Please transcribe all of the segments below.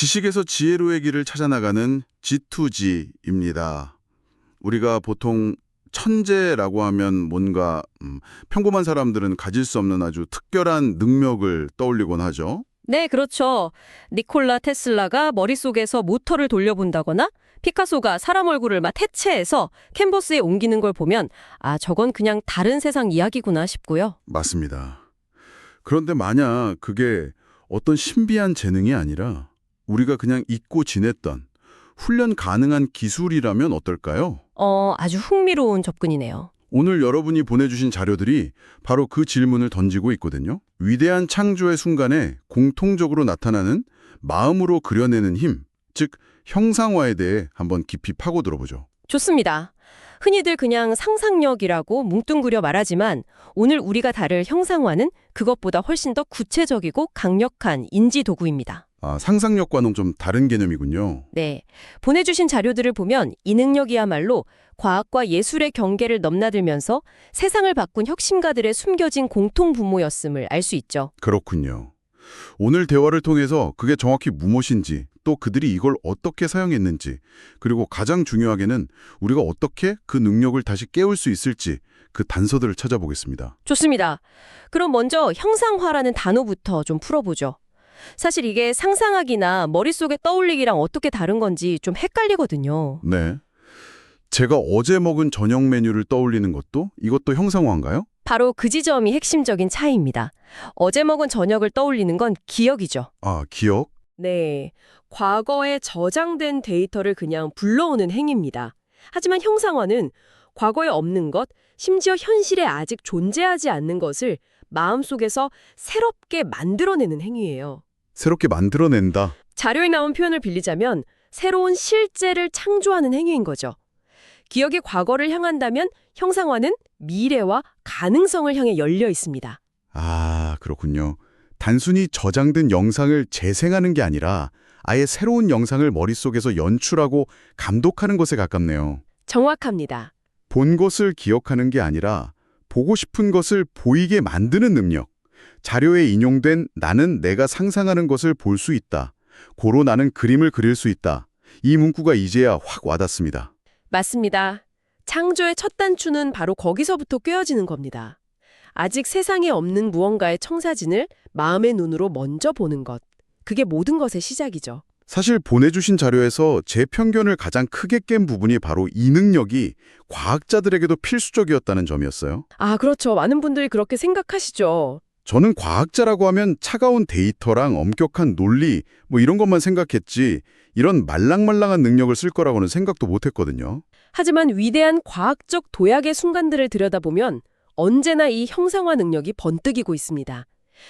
지식에서 지혜로의 길을 찾아나가는 G2G입니다. 우리가 보통 천재라고 하면 뭔가 음, 평범한 사람들은 가질 수 없는 아주 특별한 능력을 떠올리곤 하죠. 네, 그렇죠. 니콜라 테슬라가 머릿속에서 모터를 돌려본다거나 피카소가 사람 얼굴을 막 해체해서 캔버스에 옮기는 걸 보면 아, 저건 그냥 다른 세상 이야기구나 싶고요. 맞습니다. 그런데 만약 그게 어떤 신비한 재능이 아니라 우리가 그냥 잊고 지냈던 훈련 가능한 기술이라면 어떨까요? 어, 아주 흥미로운 접근이네요. 오늘 여러분이 보내주신 자료들이 바로 그 질문을 던지고 있거든요. 위대한 창조의 순간에 공통적으로 나타나는 마음으로 그려내는 힘, 즉 형상화에 대해 한번 깊이 파고 들어보죠. 좋습니다. 흔히들 그냥 상상력이라고 뭉뚱그려 말하지만 오늘 우리가 다룰 형상화는 그것보다 훨씬 더 구체적이고 강력한 인지 도구입니다. 아, 상상력과는 좀 다른 개념이군요. 네. 보내주신 자료들을 보면 이 능력이야말로 과학과 예술의 경계를 넘나들면서 세상을 바꾼 혁신가들의 숨겨진 공통 분모였음을 알 수 있죠. 그렇군요. 오늘 대화를 통해서 그게 정확히 무엇인지, 또 그들이 이걸 어떻게 사용했는지, 그리고 가장 중요하게는 우리가 어떻게 그 능력을 다시 깨울 수 있을지 그 단서들을 찾아보겠습니다. 좋습니다. 그럼 먼저 형상화라는 단어부터 좀 풀어보죠. 사실 이게 상상하기나 머릿속에 떠올리기랑 어떻게 다른 건지 좀 헷갈리거든요. 네. 제가 어제 먹은 저녁 메뉴를 떠올리는 것도 이것도 형상화인가요? 바로 그 지점이 핵심적인 차이입니다. 어제 먹은 저녁을 떠올리는 건 기억이죠. 아, 기억? 네. 과거에 저장된 데이터를 그냥 불러오는 행위입니다. 하지만 형상화는 과거에 없는 것, 심지어 현실에 아직 존재하지 않는 것을 마음속에서 새롭게 만들어내는 행위예요. 새롭게 만들어낸다. 자료에 나온 표현을 빌리자면 새로운 실제를 창조하는 행위인 거죠. 기억이 과거를 향한다면 형상화는 미래와 가능성을 향해 열려 있습니다. 아, 그렇군요. 단순히 저장된 영상을 재생하는 게 아니라 아예 새로운 영상을 머릿속에서 연출하고 감독하는 것에 가깝네요. 정확합니다. 본 것을 기억하는 게 아니라 보고 싶은 것을 보이게 만드는 능력. 자료에 인용된 나는 내가 상상하는 것을 볼 수 있다. 고로 나는 그림을 그릴 수 있다. 이 문구가 이제야 확 와닿습니다. 맞습니다. 창조의 첫 단추는 바로 거기서부터 꿰어지는 겁니다. 아직 세상에 없는 무언가의 청사진을 마음의 눈으로 먼저 보는 것. 그게 모든 것의 시작이죠. 사실 보내주신 자료에서 제 편견을 가장 크게 깬 부분이 바로 이 능력이 과학자들에게도 필수적이었다는 점이었어요. 아, 그렇죠. 많은 분들이 그렇게 생각하시죠. 저는 과학자라고 하면 차가운 데이터랑 엄격한 논리 뭐 이런 것만 생각했지 이런 말랑말랑한 능력을 쓸 거라고는 생각도 못했거든요. 하지만 위대한 과학적 도약의 순간들을 들여다보면 언제나 이 형상화 능력이 번뜩이고 있습니다.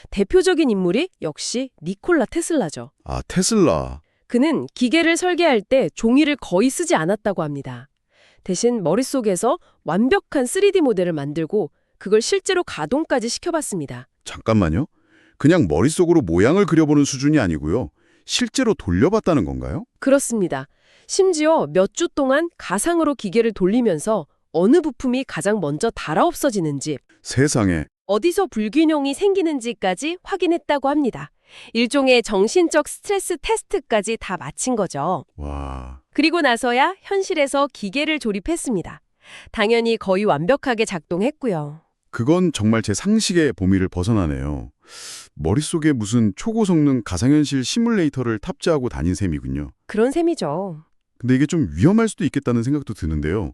대표적인 인물이 역시 니콜라 테슬라죠. 아 테슬라. 그는 기계를 설계할 때 종이를 거의 쓰지 않았다고 합니다. 대신 머릿속에서 완벽한 3D 모델을 만들고 그걸 실제로 가동까지 시켜봤습니다. 잠깐만요. 그냥 머릿속으로 모양을 그려보는 수준이 아니고요. 실제로 돌려봤다는 건가요? 그렇습니다. 심지어 몇 주 동안 가상으로 기계를 돌리면서 어느 부품이 가장 먼저 달아 없어지는지, 세상에. 어디서 불균형이 생기는지까지 확인했다고 합니다. 일종의 정신적 스트레스 테스트까지 다 마친 거죠. 와. 그리고 나서야 현실에서 기계를 조립했습니다. 당연히 거의 완벽하게 작동했고요. 그건 정말 제 상식의 범위를 벗어나네요. 머릿속에 무슨 초고성능 가상현실 시뮬레이터를 탑재하고 다닌 셈이군요. 그런 셈이죠. 근데 이게 좀 위험할 수도 있겠다는 생각도 드는데요.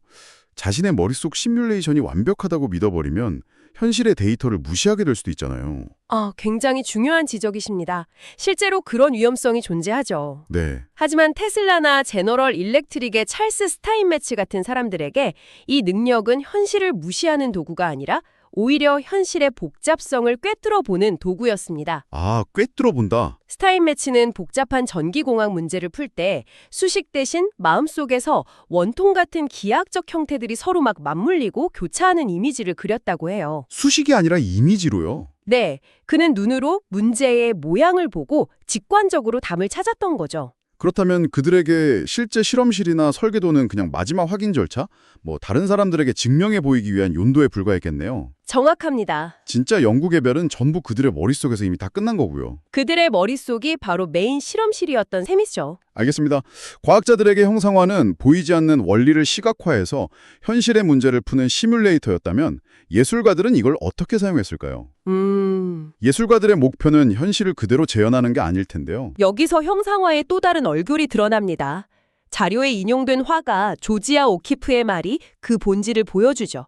자신의 머릿속 시뮬레이션이 완벽하다고 믿어버리면 현실의 데이터를 무시하게 될 수도 있잖아요. 아, 굉장히 중요한 지적이십니다. 실제로 그런 위험성이 존재하죠. 네. 하지만 테슬라나 제너럴 일렉트릭의 찰스 스타인매츠 같은 사람들에게 이 능력은 현실을 무시하는 도구가 아니라 오히려 현실의 복잡성을 꿰뚫어 보는 도구였습니다. 아, 꿰뚫어 본다. 스타인매츠는 복잡한 전기공학 문제를 풀 때 수식 대신 마음속에서 원통 같은 기하학적 형태들이 서로 막 맞물리고 교차하는 이미지를 그렸다고 해요. 수식이 아니라 이미지로요. 네, 그는 눈으로 문제의 모양을 보고 직관적으로 답을 찾았던 거죠. 그렇다면 그들에게 실제 실험실이나 설계도는 그냥 마지막 확인 절차? 뭐 다른 사람들에게 증명해 보이기 위한 용도에 불과했겠네요. 정확합니다. 진짜 연구 개별은 전부 그들의 머릿속에서 이미 다 끝난 거고요. 그들의 머릿속이 바로 메인 실험실이었던 셈이죠. 알겠습니다. 과학자들에게 형상화는 보이지 않는 원리를 시각화해서 현실의 문제를 푸는 시뮬레이터였다면 예술가들은 이걸 어떻게 사용했을까요? 음... 예술가들의 목표는 현실을 그대로 재현하는 게 아닐 텐데요. 여기서 형상화의 또 다른 얼굴이 드러납니다. 자료에 인용된 화가 조지아 오키프의 말이 그 본질을 보여주죠.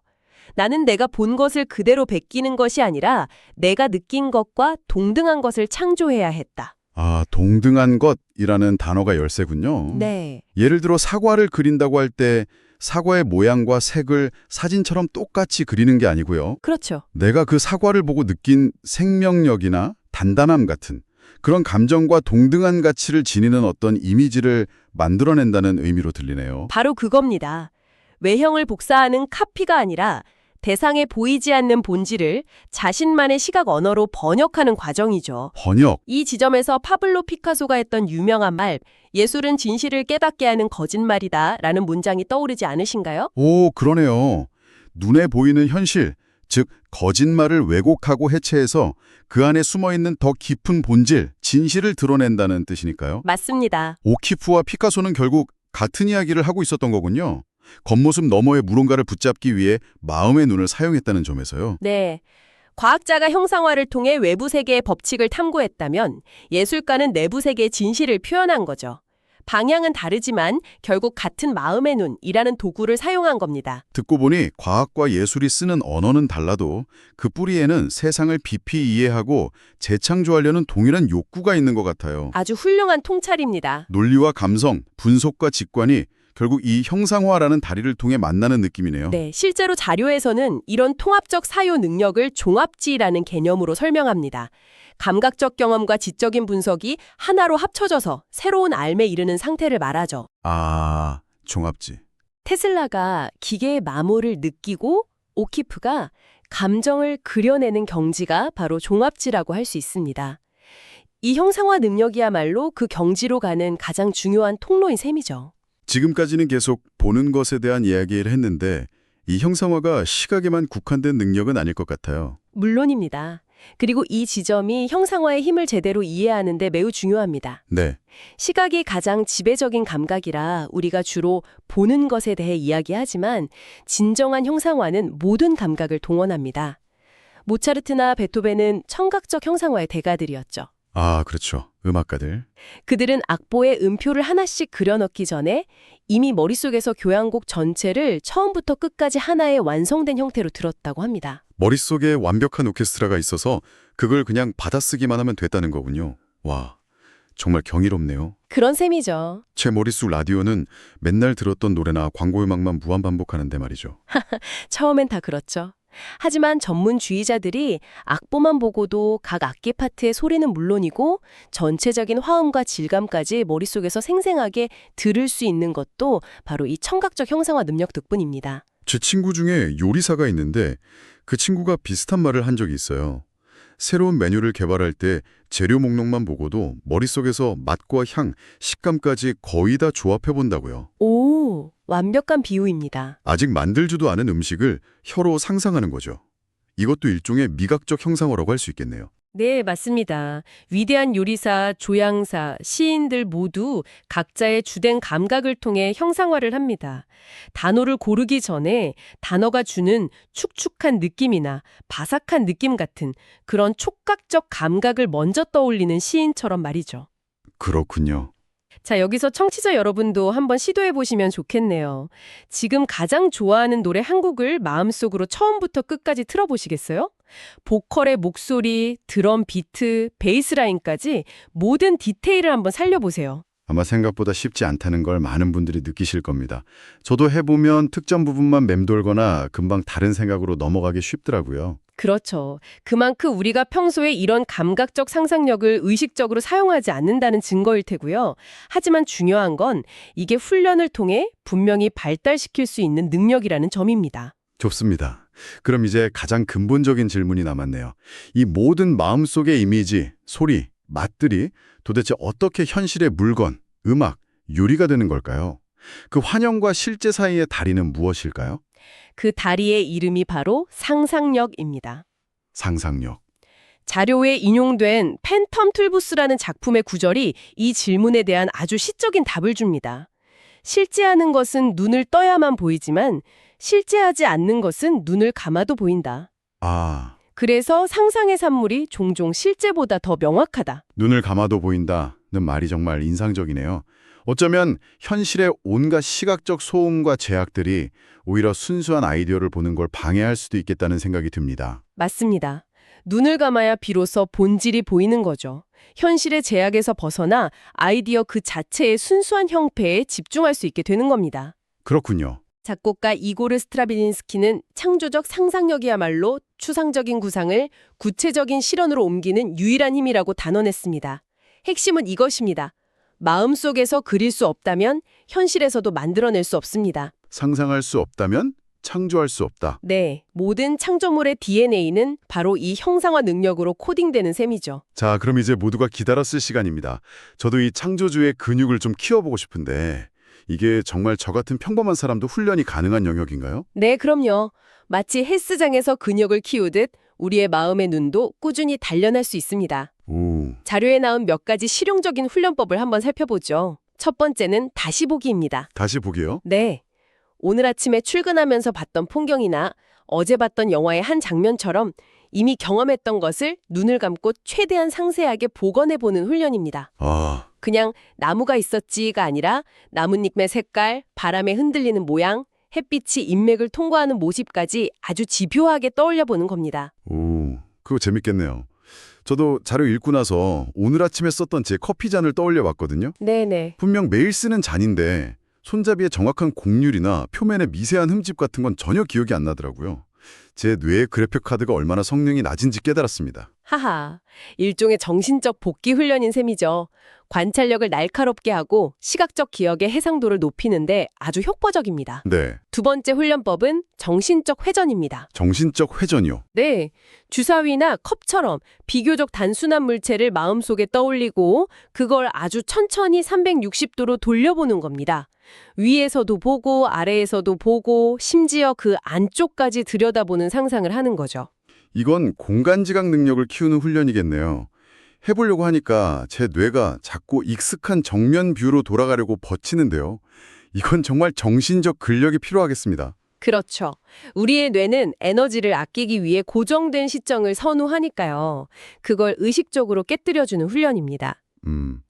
나는 내가 본 것을 그대로 베끼는 것이 아니라 내가 느낀 것과 동등한 것을 창조해야 했다. 아, 동등한 것이라는 단어가 열쇠군요. 네. 예를 들어 사과를 그린다고 할 때 사과의 모양과 색을 사진처럼 똑같이 그리는 게 아니고요. 그렇죠. 내가 그 사과를 보고 느낀 생명력이나 단단함 같은 그런 감정과 동등한 가치를 지니는 어떤 이미지를 만들어낸다는 의미로 들리네요. 바로 그겁니다. 외형을 복사하는 카피가 아니라 대상에 보이지 않는 본질을 자신만의 시각 언어로 번역하는 과정이죠. 번역. 이 지점에서 파블로 피카소가 했던 유명한 말, 예술은 진실을 깨닫게 하는 거짓말이다 라는 문장이 떠오르지 않으신가요? 오, 그러네요. 눈에 보이는 현실, 즉 거짓말을 왜곡하고 해체해서 그 안에 숨어있는 더 깊은 본질, 진실을 드러낸다는 뜻이니까요. 맞습니다. 오키프와 피카소는 결국 같은 이야기를 하고 있었던 거군요. 겉모습 너머의 무언가를 붙잡기 위해 마음의 눈을 사용했다는 점에서요. 네. 과학자가 형상화를 통해 외부 세계의 법칙을 탐구했다면 예술가는 내부 세계의 진실을 표현한 거죠. 방향은 다르지만 결국 같은 마음의 눈이라는 도구를 사용한 겁니다. 듣고 보니 과학과 예술이 쓰는 언어는 달라도 그 뿌리에는 세상을 깊이 이해하고 재창조하려는 동일한 욕구가 있는 것 같아요. 아주 훌륭한 통찰입니다. 논리와 감성, 분석과 직관이 결국 이 형상화라는 다리를 통해 만나는 느낌이네요. 네, 실제로 자료에서는 이런 통합적 사유 능력을 종합지라는 개념으로 설명합니다. 감각적 경험과 지적인 분석이 하나로 합쳐져서 새로운 알에 이르는 상태를 말하죠. 아, 종합지. 테슬라가 기계의 마모를 느끼고 오키프가 감정을 그려내는 경지가 바로 종합지라고 할 수 있습니다. 이 형상화 능력이야말로 그 경지로 가는 가장 중요한 통로인 셈이죠. 지금까지는 계속 보는 것에 대한 이야기를 했는데 이 형상화가 시각에만 국한된 능력은 아닐 것 같아요. 물론입니다. 그리고 이 지점이 형상화의 힘을 제대로 이해하는 데 매우 중요합니다. 네. 시각이 가장 지배적인 감각이라 우리가 주로 보는 것에 대해 이야기하지만 진정한 형상화는 모든 감각을 동원합니다. 모차르트나 베토벤은 청각적 형상화의 대가들이었죠. 아, 그렇죠. 음악가들. 그들은 악보에 음표를 하나씩 그려넣기 전에 이미 머릿속에서 교향곡 전체를 처음부터 끝까지 하나의 완성된 형태로 들었다고 합니다. 머릿속에 완벽한 오케스트라가 있어서 그걸 그냥 받아쓰기만 하면 됐다는 거군요. 와, 정말 경이롭네요. 그런 셈이죠. 제 머릿속 라디오는 맨날 들었던 노래나 광고 음악만 무한 반복하는데 말이죠. 처음엔 다 그렇죠. 하지만 전문주의자들이 악보만 보고도 각 악기 파트의 소리는 물론이고 전체적인 화음과 질감까지 머릿속에서 생생하게 들을 수 있는 것도 바로 이 청각적 형상화 능력 덕분입니다. 제 친구 중에 요리사가 있는데 그 친구가 비슷한 말을 한 적이 있어요. 새로운 메뉴를 개발할 때 재료 목록만 보고도 머릿속에서 맛과 향, 식감까지 거의 다 조합해 본다고요. 오, 완벽한 비유입니다. 아직 만들지도 않은 음식을 혀로 상상하는 거죠. 이것도 일종의 미각적 형상화라고 할 수 있겠네요. 네, 맞습니다. 위대한 요리사, 조향사, 시인들 모두 각자의 주된 감각을 통해 형상화를 합니다. 단어를 고르기 전에 단어가 주는 축축한 느낌이나 바삭한 느낌 같은 그런 촉각적 감각을 먼저 떠올리는 시인처럼 말이죠. 그렇군요. 자, 여기서 청취자 여러분도 한번 시도해 보시면 좋겠네요. 지금 가장 좋아하는 노래 한 곡을 마음속으로 처음부터 끝까지 틀어보시겠어요? 보컬의 목소리, 드럼 비트, 베이스 라인까지 모든 디테일을 한번 살려보세요. 아마 생각보다 쉽지 않다는 걸 많은 분들이 느끼실 겁니다. 저도 해보면 특정 부분만 맴돌거나 금방 다른 생각으로 넘어가기 쉽더라고요. 그렇죠. 그만큼 우리가 평소에 이런 감각적 상상력을 의식적으로 사용하지 않는다는 증거일 테고요. 하지만 중요한 건 이게 훈련을 통해 분명히 발달시킬 수 있는 능력이라는 점입니다. 좋습니다. 그럼 이제 가장 근본적인 질문이 남았네요. 이 모든 마음속의 이미지, 소리, 맛들이 도대체 어떻게 현실의 물건, 음악, 요리가 되는 걸까요? 그 환영과 실제 사이의 다리는 무엇일까요? 그 다리의 이름이 바로 상상력입니다. 상상력. 자료에 인용된 팬텀 툴부스라는 작품의 구절이 이 질문에 대한 아주 시적인 답을 줍니다. 실제하는 것은 눈을 떠야만 보이지만 실제하지 않는 것은 눈을 감아도 보인다. 아, 그래서 상상의 산물이 종종 실제보다 더 명확하다. 눈을 감아도 보인다는 말이 정말 인상적이네요. 어쩌면 현실의 온갖 시각적 소음과 제약들이 오히려 순수한 아이디어를 보는 걸 방해할 수도 있겠다는 생각이 듭니다. 맞습니다. 눈을 감아야 비로소 본질이 보이는 거죠. 현실의 제약에서 벗어나 아이디어 그 자체의 순수한 형태에 집중할 수 있게 되는 겁니다. 그렇군요. 작곡가 이고르 스트라비닌스키는 창조적 상상력이야말로 추상적인 구상을 구체적인 실현으로 옮기는 유일한 힘이라고 단언했습니다. 핵심은 이것입니다. 마음속에서 그릴 수 없다면 현실에서도 만들어낼 수 없습니다. 상상할 수 없다면 창조할 수 없다. 네, 모든 창조물의 DNA는 바로 이 형상화 능력으로 코딩되는 셈이죠. 자, 그럼 이제 모두가 기다렸을 시간입니다. 저도 이 창조주의 근육을 좀 키워보고 싶은데 이게 정말 저 같은 평범한 사람도 훈련이 가능한 영역인가요? 네, 그럼요. 마치 헬스장에서 근육을 키우듯 우리의 마음의 눈도 꾸준히 단련할 수 있습니다. 오, 자료에 나온 몇 가지 실용적인 훈련법을 한번 살펴보죠. 첫 번째는 다시 보기입니다. 다시 보게요. 네. 오늘 아침에 출근하면서 봤던 풍경이나 어제 봤던 영화의 한 장면처럼 이미 경험했던 것을 눈을 감고 최대한 상세하게 복원해보는 훈련입니다. 아, 그냥 나무가 있었지가 아니라 나뭇잎의 색깔, 바람에 흔들리는 모양, 햇빛이 인맥을 통과하는 모습까지 아주 집요하게 떠올려 보는 겁니다. 오, 그거 재밌겠네요. 저도 자료 읽고 나서 오늘 아침에 썼던 제 커피 잔을 떠올려 봤거든요. 네네. 분명 매일 쓰는 잔인데 손잡이의 정확한 곡률이나 표면의 미세한 흠집 같은 건 전혀 기억이 안 나더라고요. 제 뇌의 그래픽 카드가 얼마나 성능이 낮은지 깨달았습니다. 하하, 일종의 정신적 복귀 훈련인 셈이죠. 관찰력을 날카롭게 하고 시각적 기억의 해상도를 높이는데 아주 효과적입니다. 네, 두 번째 훈련법은 정신적 회전입니다. 정신적 회전이요. 네, 주사위나 컵처럼 비교적 단순한 물체를 마음속에 떠올리고 그걸 아주 천천히 360도로 돌려보는 겁니다. 위에서도 보고 아래에서도 보고 심지어 그 안쪽까지 들여다보는 상상을 하는 거죠. 이건 공간지각 능력을 키우는 훈련이겠네요. 해보려고 하니까 제 뇌가 자꾸 익숙한 정면 뷰로 돌아가려고 버티는데요. 이건 정말 정신적 근력이 필요하겠습니다. 그렇죠. 우리의 뇌는 에너지를 아끼기 위해 고정된 시점을 선호하니까요. 그걸 의식적으로 깨뜨려주는 훈련입니다. 음,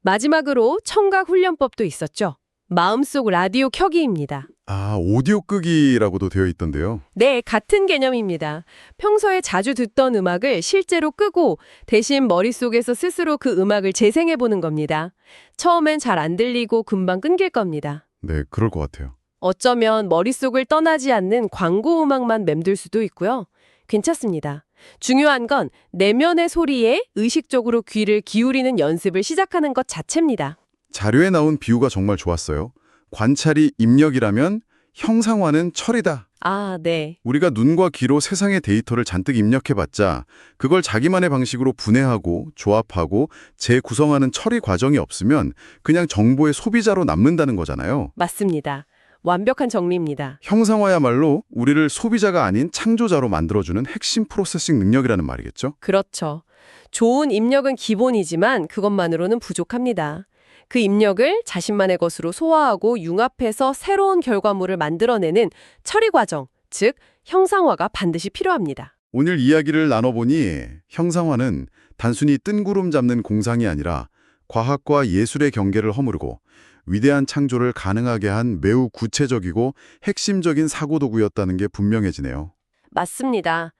마지막으로 청각 훈련법도 있었죠. 마음속 라디오 켜기입니다. 아, 오디오 끄기라고도 되어 있던데요. 네, 같은 개념입니다. 평소에 자주 듣던 음악을 실제로 끄고 대신 머릿속에서 스스로 그 음악을 재생해 보는 겁니다. 처음엔 잘 안 들리고 금방 끊길 겁니다. 네, 그럴 것 같아요. 어쩌면 머릿속을 떠나지 않는 광고 음악만 맴돌 수도 있고요. 괜찮습니다. 중요한 건 내면의 소리에 의식적으로 귀를 기울이는 연습을 시작하는 것 자체입니다. 자료에 나온 비유가 정말 좋았어요. 관찰이 입력이라면 형상화는 철이다. 아, 네. 우리가 눈과 귀로 세상의 데이터를 잔뜩 입력해봤자 그걸 자기만의 방식으로 분해하고 조합하고 재구성하는 처리 과정이 없으면 그냥 정보의 소비자로 남는다는 거잖아요. 맞습니다. 완벽한 정리입니다. 형상화야말로 우리를 소비자가 아닌 창조자로 만들어주는 핵심 프로세싱 능력이라는 말이겠죠? 그렇죠. 좋은 입력은 기본이지만 그것만으로는 부족합니다. 그 입력을 자신만의 것으로 소화하고 융합해서 새로운 결과물을 만들어내는 처리 과정, 즉 형상화가 반드시 필요합니다. 오늘 이야기를 나눠보니 형상화는 단순히 뜬구름 잡는 공상이 아니라 과학과 예술의 경계를 허무르고 위대한 창조를 가능하게 한 매우 구체적이고 핵심적인 사고도구였다는 게 분명해지네요. 맞습니다.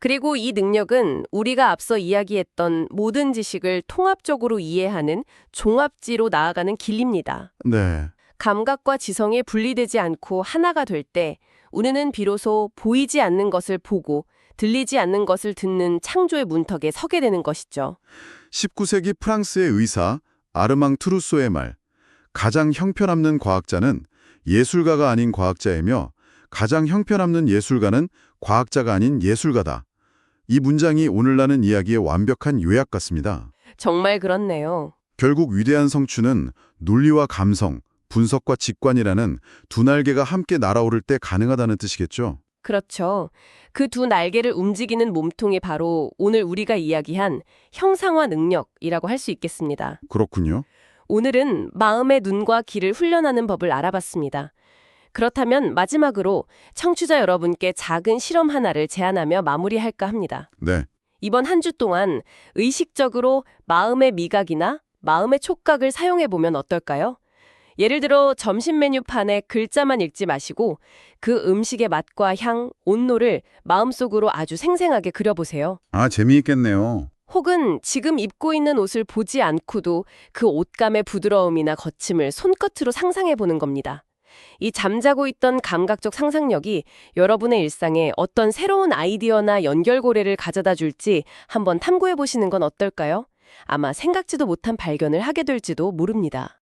그리고 이 능력은 우리가 앞서 이야기했던 모든 지식을 통합적으로 이해하는 종합지로 나아가는 길입니다. 네. 감각과 지성이 분리되지 않고 하나가 될 때 우리는 비로소 보이지 않는 것을 보고 들리지 않는 것을 듣는 창조의 문턱에 서게 되는 것이죠. 19세기 프랑스의 의사 아르망 트루소의 말 가장 형편없는 과학자는 예술가가 아닌 과학자이며 가장 형편없는 예술가는 과학자가 아닌 예술가다. 이 문장이 오늘 나는 이야기의 완벽한 요약 같습니다. 정말 그렇네요. 결국 위대한 성취는 논리와 감성, 분석과 직관이라는 두 날개가 함께 날아오를 때 가능하다는 뜻이겠죠. 그렇죠. 그 두 날개를 움직이는 몸통이 바로 오늘 우리가 이야기한 형상화 능력이라고 할 수 있겠습니다. 그렇군요. 오늘은 마음의 눈과 귀를 훈련하는 법을 알아봤습니다. 그렇다면 마지막으로 청취자 여러분께 작은 실험 하나를 제안하며 마무리할까 합니다. 네. 이번 한 주 동안 의식적으로 마음의 미각이나 마음의 촉각을 사용해 보면 어떨까요? 예를 들어 점심 메뉴판에 글자만 읽지 마시고 그 음식의 맛과 향, 온도를 마음속으로 아주 생생하게 그려보세요. 아, 재미있겠네요. 혹은 지금 입고 있는 옷을 보지 않고도 그 옷감의 부드러움이나 거침을 손끝으로 상상해 보는 겁니다. 이 잠자고 있던 감각적 상상력이 여러분의 일상에 어떤 새로운 아이디어나 연결고리를 가져다 줄지 한번 탐구해 보시는 건 어떨까요? 아마 생각지도 못한 발견을 하게 될지도 모릅니다.